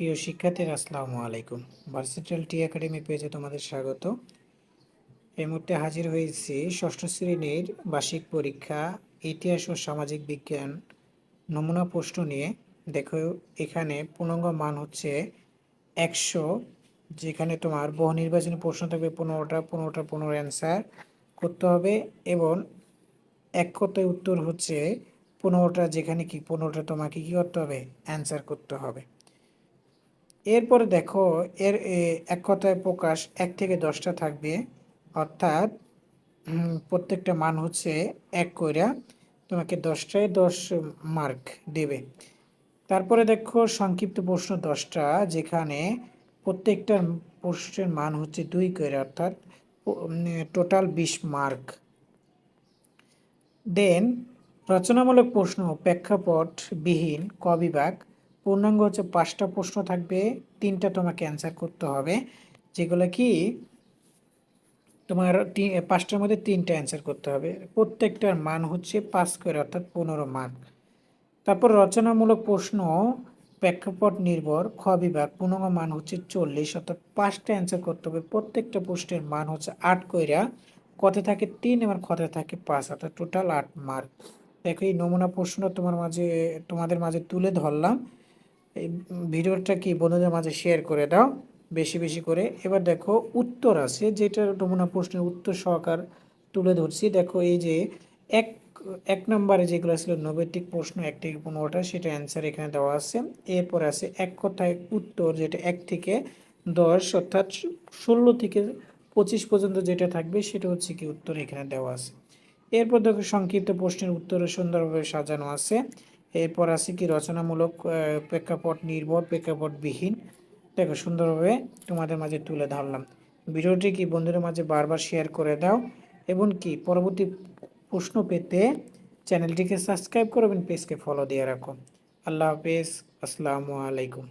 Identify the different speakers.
Speaker 1: প্রিয় শিক্ষার্থীরা, আসসালামু আলাইকুম। ভার্সিটাল টি একাডেমি পেজে তোমাদের স্বাগত। এই মুহূর্তে হাজির হয়েছি ষষ্ঠ শ্রেণির বার্ষিক পরীক্ষা, ইতিহাস ও সামাজিক বিজ্ঞান নমুনা প্রশ্ন নিয়ে। দেখো, এখানে পূর্ণাঙ্গ মান হচ্ছে একশো, যেখানে তোমার বহু নির্বাচনী প্রশ্ন থাকবে পনেরোটা পনেরোটা পনেরো অ্যান্সার করতে হবে এবং এক কথায় উত্তর হচ্ছে পনেরোটা, যেখানে কি পনেরোটা তোমাকে কী করতে হবে? অ্যান্সার করতে হবে। এরপরে দেখো, এর এক কথায় প্রকাশ এক থেকে দশটা থাকবে। অর্থাৎ প্রত্যেকটা মান হচ্ছে এক কইরা তোমাকে দশটায় দশ মার্ক দেবে। তারপরে দেখো, সংক্ষিপ্ত প্রশ্ন দশটা, যেখানে প্রত্যেকটা প্রশ্নের মান হচ্ছে দুই কইরা, অর্থাৎ টোটাল বিশ মার্ক দেন রচনামূলক প্রশ্ন প্রেক্ষাপট বিহীন ক বিভাগ। পূর্ণাঙ্গ হচ্ছে পাঁচটা প্রশ্ন থাকবে, তিনটা তোমাকে অ্যান্সার করতে হবে, যেগুলো কি তোমার পাঁচটার মধ্যে তিনটা অ্যান্সার করতে হবে। প্রত্যেকটার মান হচ্ছে পাঁচ করে অর্থাৎ পনেরো মার্ক তারপর রচনামূলক প্রশ্ন, প্রেক্ষাপট নির্ভর, খ বিভাগ, পূর্ণাঙ্গ মান হচ্ছে চল্লিশ, অর্থাৎ পাঁচটা অ্যান্সার করতে হবে। প্রত্যেকটা প্রশ্নের মান হচ্ছে আট কইরা কতে থাকে তিন এবং খতে থাকে পাঁচ, অর্থাৎ টোটাল আট মার্ক দেখো এই নমুনা প্রশ্নটা তোমার মাঝে, তোমাদের মাঝে তুলে ধরলাম। এই ভিডিওটা কি বন্ধুদের মাঝে শেয়ার করে দাও, বেশি বেশি করে। এবার দেখো উত্তর আছে যেটা নমুনা প্রশ্নের উত্তর সহকার তুলে ধরছি। দেখো এই যে এক এক নম্বরে যেগুলো ছিল নৈবেদিক প্রশ্ন, এক থেকে পনেরোটা, সেটা অ্যান্সার এখানে দেওয়া আছে। এরপর আছে এক কথায় উত্তর, যেটা এক থেকে দশ, অর্থাৎ ষোলো থেকে পঁচিশ পর্যন্ত যেটা থাকবে, সেটা হচ্ছে কি উত্তর এখানে দেওয়া আছে। এরপর দেখো সংক্ষিপ্ত প্রশ্নের উত্তরে সুন্দরভাবে সাজানো আছে। এরপর আছে কি রচনামূলক প্রেক্ষাপট নির্ভর প্রেক্ষাপট বিহীন দেখো, সুন্দরভাবে তোমাদের মাঝে তুলে ধরলাম। ভিডিওটি কি বন্ধুদের মাঝে বারবার শেয়ার করে দাও এবং কি পরবর্তী প্রশ্ন পেতে চ্যানেলটিকে সাবস্ক্রাইব করো এবং পেজকে ফলো দিয়ে রাখো। আল্লাহ হাফেজ। আসসালামু আলাইকুম।